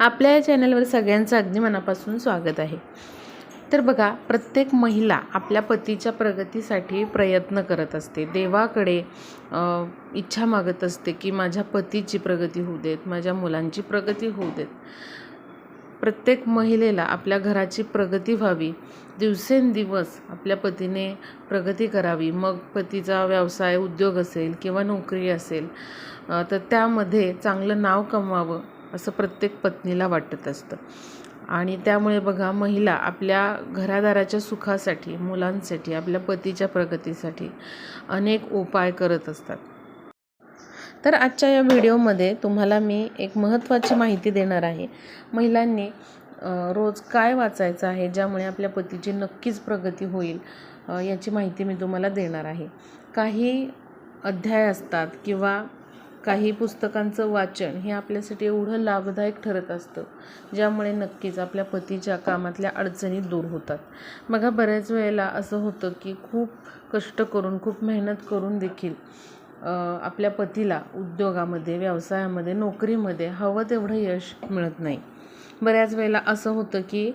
आपल्या या चॅनलवर सगळ्यांचं अगदी मनापासून स्वागत आहे. तर बघा प्रत्येक महिला आपल्या पतीच्या प्रगतीसाठी प्रयत्न करत असते. देवाकडे इच्छा मागत असते की माझ्या पतीची प्रगती होऊ देत माझ्या मुलांची प्रगती होऊ देत. प्रत्येक महिलेला आपल्या घराची प्रगती व्हावी. दिवसेंदिवस आपल्या पतीने प्रगती करावी. मग पतीचा व्यवसाय उद्योग असेल किंवा नोकरी असेल तर त्यामध्ये चांगलं नाव कमवावं. असं प्रत्येक पत्नीला वाटत असतं. आणि त्यामुळे बघा महिला आपल्या घरादाराच्या सुखासाठी मुलांसाठी आपल्या पतीच्या प्रगतीसाठी अनेक उपाय करत असतात. तर आजच्या या व्हिडिओमध्ये तुम्हाला मी एक महत्त्वाची माहिती देणार आहे. महिलांनी रोज काय वाचायचं आहे ज्यामुळे आपल्या पतीची नक्कीच प्रगती होईल याची माहिती मी तुम्हाला देणार आहे. काही अध्याय असतात किंवा काही पुस्तकांचं वाचन हे आपल्यासाठी एवढं लाभदायक ठरत असतं ज्यामुळे नक्कीच आपल्या पतीच्या कामातल्या अडचणी दूर होतात. बघा बऱ्याच वेळेला असं होतं की खूप कष्ट करून खूप मेहनत करून देखील आपल्या पतीला उद्योगामध्ये व्यवसायामध्ये नोकरीमध्ये हवं तेवढं यश मिळत नाही. बऱ्याच वेळेला असं होतं की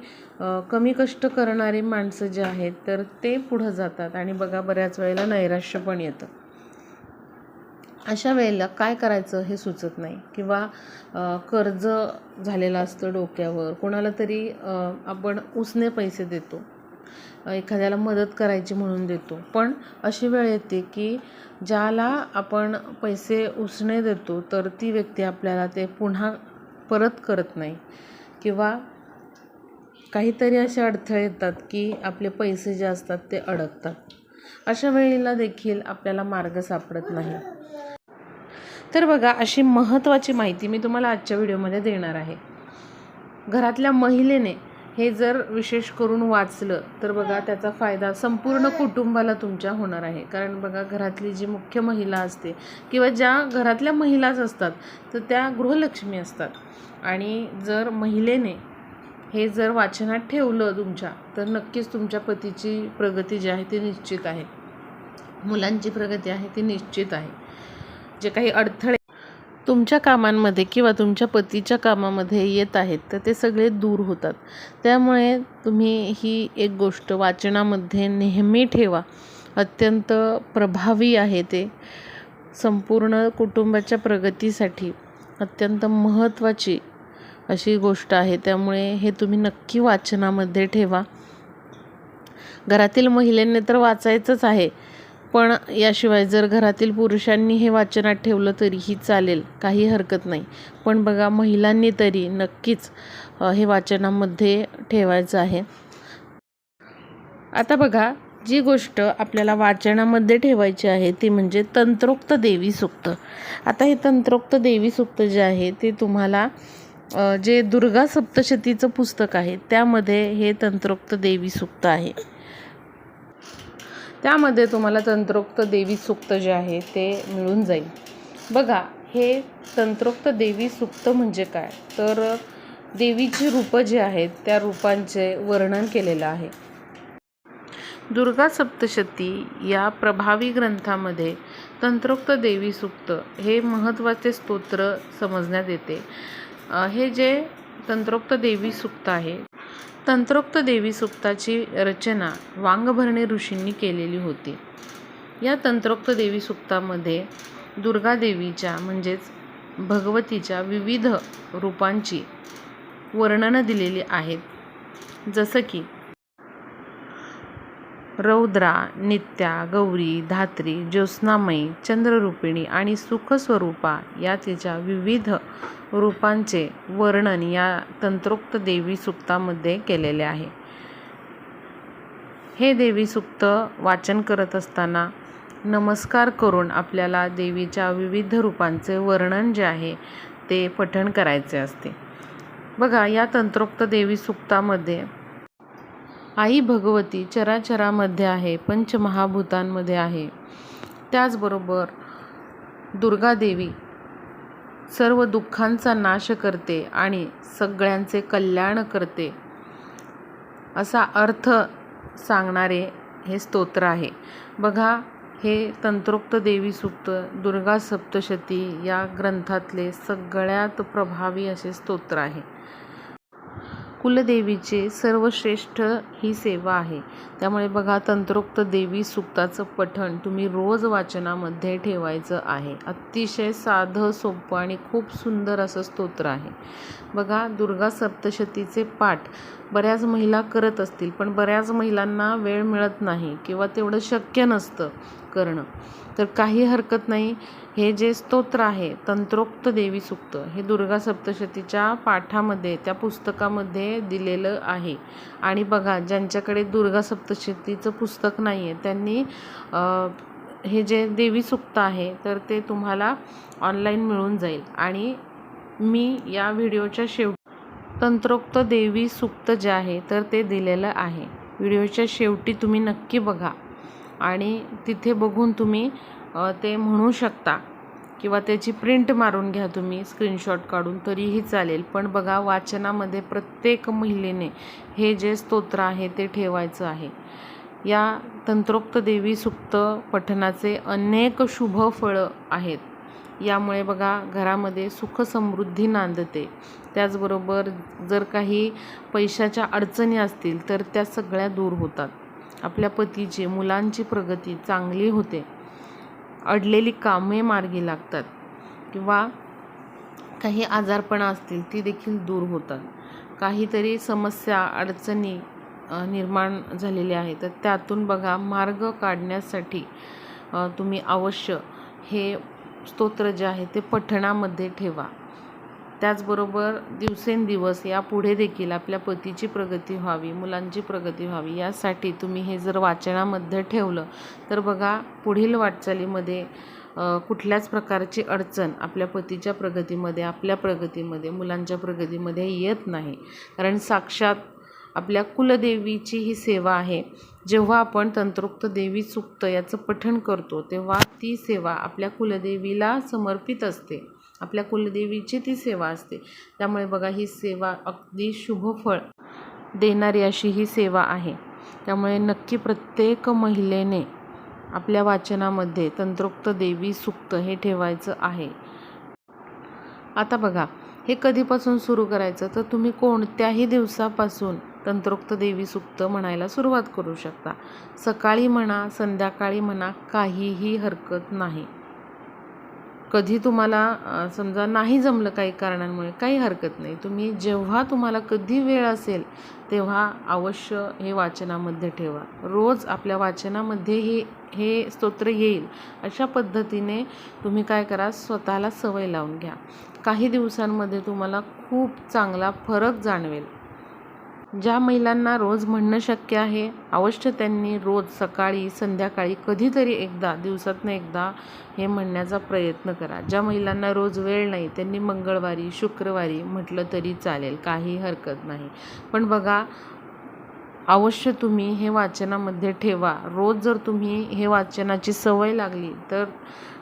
कमी कष्ट करणारी माणसं जे आहेत तर ते पुढं जातात. आणि बघा बऱ्याच वेळेला नैराश्य पण येतं. अशा वेळेला काय करायचं हे सुचत नाही. किंवा कर्ज झालेलं असतं डोक्यावर कोणाला तरी आपण उसने पैसे देतो एखाद्याला मदत करायची म्हणून देतो. पण अशी वेळ येते की ज्याला आपण पैसे उसने देतो तर ती व्यक्ती आपल्याला ते पुन्हा परत करत नाही. किंवा काहीतरी असे अडथळे येतात की आपले पैसे जे असतात ते अडकतात. अशा वेळेला देखील आपल्याला मार्ग सापडत नाही. तर बघा अशी महत्त्वाची माहिती मी तुम्हाला आजच्या व्हिडिओमध्ये देणार आहे. घरातल्या महिलेने हे जर विशेष करून वाचलं तर बघा त्याचा फायदा संपूर्ण कुटुंबाला तुमच्या होणार आहे. कारण बघा घरातली जी मुख्य महिला असते किंवा ज्या घरातल्या महिलाच असतात तर त्या गृहलक्ष्मी असतात. आणि जर महिलेने हे जर वाचनात ठेवलं तुमच्या तर नक्कीच तुमच्या पतीची प्रगती जी आहे ती निश्चित आहे. मुलांची प्रगती आहे ती निश्चित आहे. जे काही अडथळे तुमच्या कामांमध्ये किंवा तुमच्या पतीच्या कामामध्ये येत आहेत तर ते सगळे दूर होतात. त्यामुळे तुम्ही ही एक गोष्ट वाचनामध्ये नेहमी ठेवा. अत्यंत प्रभावी आहे ते. संपूर्ण कुटुंबाच्या प्रगतीसाठी अत्यंत महत्त्वाची अशी गोष्ट आहे. त्यामुळे हे तुम्ही नक्की वाचनामध्ये ठेवा. घरातील महिलांनी तर वाचायचंच आहे. पण याशिवाय जर घरातील पुरुषांनी हे वाचनात ठेवलं तरीही चालेल काही हरकत नाही. पण बघा महिलांनी तरी नक्कीच हे वाचनामध्ये ठेवायचं आहे. आता बघा जी गोष्ट आपल्याला वाचनामध्ये ठेवायची आहे ती म्हणजे तंत्रोक्त देवी सुक्त. आता हे तंत्रोक्त देवी सुक्त जे आहे ते तुम्हाला जे दुर्गा सप्तशतीचं पुस्तक आहे त्यामध्ये हे तंत्रोक्त देवी सुक्त आहे. त्यामध्ये तुम्हाला तंत्रोक्त देवी सुक्त जे आहे ते मिळून जाईल. बघा हे तंत्रोक्त देवी सुक्त म्हणजे काय? तर देवीची रूपं जी आहेत त्या रूपांचे वर्णन केलेलं आहे. दुर्गा सप्तशती या प्रभावी ग्रंथामध्ये तंत्रोक्त देवी सुक्त हे महत्त्वाचे स्तोत्र समजण्यात येते. हे जे तंत्रोक्त देवी सुक्त आहे तंत्रोक्त देवी सुक्ताची रचना वांगभरणे ऋषींनी केलेली होती. या तंत्रोक्त देवी सुक्तामध्ये दुर्गा देवीच्या म्हणजेच भगवतीच्या विविध रूपांची वर्णनं दिलेली आहेत. जसं की रौद्रा नित्या गौरी धात्री ज्योत्स्नामयी चंद्ररूपिणी आणि सुखस्वरूपा या तिच्या विविध रूपांचे वर्णन या तंत्रोक्त देवी सुक्तामध्ये केलेले आहे. हे देवी सुक्त वाचन करत असताना नमस्कार करून आपल्याला देवीच्या विविध रूपांचे वर्णन जे आहे ते पठण करायचे असते. बघा या तंत्रोक्त देवी सुक्तामध्ये आई भगवती चराचरामध्ये आहे पंचमहाभूतांमध्ये आहे. त्याचबरोबर दुर्गादेवी सर्व दुःखांचा नाश करते आणि सगळ्यांचे कल्याण करते. असा अर्थ सांगणारे हे स्तोत्र आहे. बघा हे तंत्रोक्त देवी सुप्त दुर्गा सप्तशती या ग्रंथातले सगळ्यात प्रभावी असे स्तोत्र आहे. कुलदेवीचे सर्वश्रेष्ठ ही सेवा आहे. त्यामुळे बघा तंत्रोक्त देवी सुक्ताचं पठण तुम्ही रोज वाचनामध्ये ठेवायचं आहे. अतिशय साधं सोपं आणि खूप सुंदर असं स्तोत्र आहे. बघा दुर्गा सप्तशतीचे पाठ. बऱ्याच महिला करत असतील पण बऱ्याच महिलांना वेळ मिळत नाही किंवा तेवढं शक्य नसतं करणं. तर काही हरकत नाही. हे जे स्तोत्र आहे तंत्रोक्त देवी सुक्त हे दुर्गा सप्तशतीच्या पाठामध्ये त्या पुस्तकामध्ये दिलेलं आहे. आणि बघा ज्यांच्याकडे दुर्गा सप्तशतीचं पुस्तक नाही आहे त्यांनी हे जे देवी सुक्त आहे तर ते तुम्हाला ऑनलाईन मिळून जाईल. आणि मी या व्हिडिओच्या शेवटी तंत्रोक्त देवी सुक्त जे आहे तर ते दिलेलं आहे. व्हिडिओच्या शेवटी तुम्ही नक्की बघा. आणि तिथे बघून तुम्ही ते म्हणू शकता किंवा त्याची प्रिंट मारून घ्या तुम्ही स्क्रीनशॉट काढून तरीही चालेल. पण बघा वाचनामध्ये प्रत्येक महिलेने हे जे स्तोत्र आहे ते ठेवायचं आहे. या तंत्रोक्त देवी सुक्त पठनाचे अनेक शुभ फळं आहेत. यामुळे बघा घरामध्ये सुख समृद्धी नांदते. त्याचबरोबर जर काही पैशाच्या अडचणी असतील तर त्या सगळ्या दूर होतात. आपल्या पतीची मुलांची प्रगती चांगली होते. अडलेली कामे मार्गी लागतात. किंवा काही आजारपणं असतील ती देखील दूर होतात. काहीतरी समस्या अडचणी निर्माण झालेल्या आहेत तर त्यातून बघा मार्ग काढण्यासाठी तुम्ही अवश्य हे स्तोत्र जे आहे ते पठणामध्ये ठेवा. त्याचबरोबर दिवसेंदिवस यापुढे देखील आपल्या पतीची प्रगती व्हावी मुलांची प्रगती व्हावी यासाठी तुम्ही हे जर वाचनामध्ये ठेवलं तर बघा पुढील वाटचालीमध्ये कुठल्याच प्रकारची अडचण आपल्या पतीच्या प्रगतीमध्ये आपल्या प्रगतीमध्ये मुलांच्या प्रगतीमध्ये येत नाही. कारण साक्षात आपल्या कुलदेवीची ही सेवा आहे. जेव्हा आपण तंत्रोक्त देवी चुकतं याचं पठण करतो तेव्हा ती सेवा आपल्या कुलदेवीला समर्पित असते. आपल्या कुलदेवीची ती सेवा असते. त्यामुळे बघा ही सेवा अगदी शुभफळ देणारी अशी ही सेवा आहे. त्यामुळे नक्की प्रत्येक महिलेने आपल्या वाचनामध्ये तंत्रोक्त देवी सुक्त हे ठेवायचं आहे. आता बघा हे कधीपासून सुरू करायचं? तर तुम्ही कोणत्याही दिवसापासून तंत्रोक्त देवी सुक्त म्हणायला सुरुवात करू शकता. सकाळी म्हणा संध्याकाळी म्हणा काहीही हरकत नाही. कधी तुम्हाला समजा नाही जमलं काही कारणांमुळे काही हरकत नाही. तुम्ही जेव्हा तुम्हाला कधी वेळ असेल तेव्हा अवश्य हे वाचनामध्ये ठेवा. रोज आपल्या वाचनामध्ये हे हे स्तोत्र येईल. अशा पद्धतीने तुम्ही काय करा स्वतःला सवय लावून घ्या. काही दिवसांमध्ये तुम्हाला खूप चांगला फरक जाणवेल. ज्या महिलांना रोज म्हणणं शक्य आहे अवश्य त्यांनी रोज सकाळी संध्याकाळी कधीतरी एकदा दिवसातनं एकदा हे म्हणण्याचा प्रयत्न करा. ज्या महिलांना रोज वेळ नाही त्यांनी मंगळवारी शुक्रवारी म्हटलं तरी चालेल काही हरकत नाही. पण बघा अवश्य तुम्ही हे वाचनामध्ये ठेवा. रोज जर तुम्ही हे वाचनाची सवय लागली तर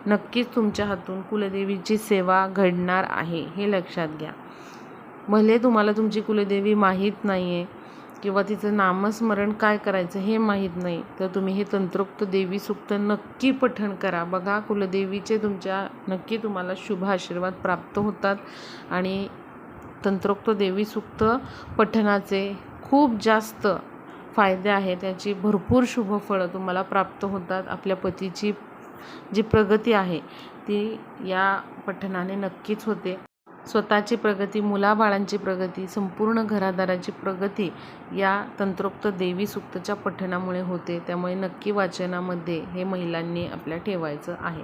नक्कीच तुमच्या हातून कुलदेवीची सेवा घडणार आहे हे लक्षात घ्या. भले तुम्हाला तुमची कुलदेवी माहीत नाही आहे किंवा तिचं नामस्मरण काय करायचं हे माहीत नाही तर तुम्ही हे तंत्रोक्त देवी सुक्त नक्की पठण करा. बघा कुलदेवीचे तुमच्या नक्की तुम्हाला शुभ आशीर्वाद प्राप्त होतात आणि तंत्रोक्त देवी सुक्त पठणाचे खूप जास्त फायदे आहेत. त्याची भरपूर शुभफळं तुम्हाला प्राप्त होतात. आपल्या पतीची जी प्रगती आहे ती या पठणाने नक्कीच होते. स्वतःची प्रगती मुलाबाळांची प्रगती संपूर्ण घरादाराची प्रगती या तंत्रोक्त देवी सुक्तच्या पठणामुळे होते. त्यामुळे नक्की वाचनामध्ये हे महिलांनी आपल्या ठेवायचं आहे.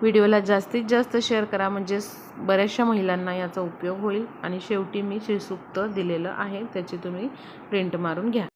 व्हिडिओला जास्तीत जास्त शेअर करा. म्हणजे बऱ्याचशा महिलांना याचा उपयोग होईल. आणि शेवटी मी श्रीसूक्त दिलेलं आहे. त्याची तुम्ही प्रिंट मारून घ्या.